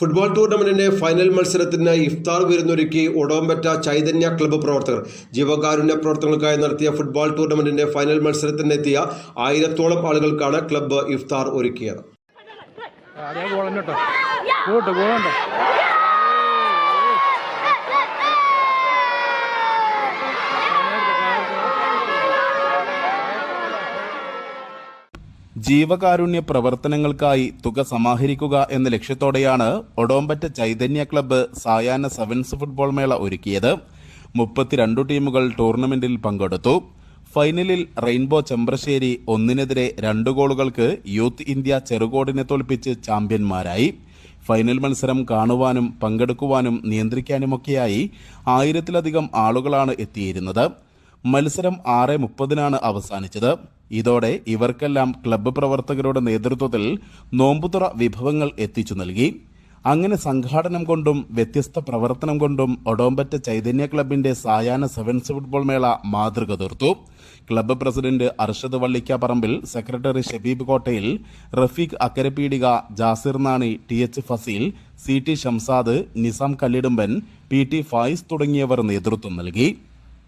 Football ടൂർണമെന്റിന്റെ final മത്സരത്തിന് ഇഫ്താർ വിരുന്നൊരുക്കി ഒടോമ്പറ്റ Chaitanya club പ്രവർത്തകർ. ജീവകാരുണ്യ പ്രവർത്തനങ്ങൾക്കായി നടത്തിയ ഫുട്ബോൾ ടൂർണമെന്റിന്റെ ഫൈനൽ മത്സരത്തിനെത്തിയ ആയിരത്തോളം ആളുകൾക്കാണ് ക്ലബ്ബ് ഇഫ്താർ ഒരുക്കിയത്. ജീവകാരുണ്യ പ്രവർത്തനങ്ങൾക്കായി തുക സമാഹരിക്കുക എന്ന ലക്ഷ്യത്തോടെയാണ് ഒടോമ്പറ്റ ചൈതന്യ ക്ലബ്ബ് സായാഹ്ന സെവൻസ് ഫുട്ബോൾ മേള ഒരുക്കിയത്. മുപ്പത്തിരണ്ടു ടീമുകൾ ടൂർണമെന്റിൽ പങ്കെടുത്തു. ഫൈനലിൽ റെയിൻബോ ചെമ്പ്രശ്ശേരി ഒന്നിനെതിരെ രണ്ട് ഗോളുകൾക്ക് യൂത്ത് ഇന്ത്യ ചെറുകോടിനെ തോൽപ്പിച്ച് ചാമ്പ്യന്മാരായി. ഫൈനൽ മത്സരം കാണുവാനും പങ്കെടുക്കുവാനും നിയന്ത്രിക്കാനുമൊക്കെയായി ആയിരത്തിലധികം ആളുകളാണ് എത്തിയിരുന്നത്. മത്സരം ആറ് മുപ്പതിനാണ് അവസാനിച്ചത്. ഇതോടെ ഇവർക്കെല്ലാം ക്ലബ്ബ് പ്രവർത്തകരുടെ നേതൃത്വത്തിൽ നോമ്പുതുറ വിഭവങ്ങൾ എത്തിച്ചു നൽകി. അങ്ങനെ സംഘാടനം കൊണ്ടും വ്യത്യസ്ത പ്രവർത്തനം കൊണ്ടും ഒടോമ്പറ്റ ചൈതന്യ ക്ലബിന്റെ സായാഹ്ന സെവൻസ് ഫുട്ബോൾ മേള മാതൃക തീർത്തു. Club president Arshad Vallikkaparambil secretary Shabeeb Kottayil Rafeeq Akkarapeedika Jasir Nani T H Faseel C T Shamsad Nizam Kallidumban P T Fayis തുടങ്ങിയവർ നേതൃത്വം നൽകി.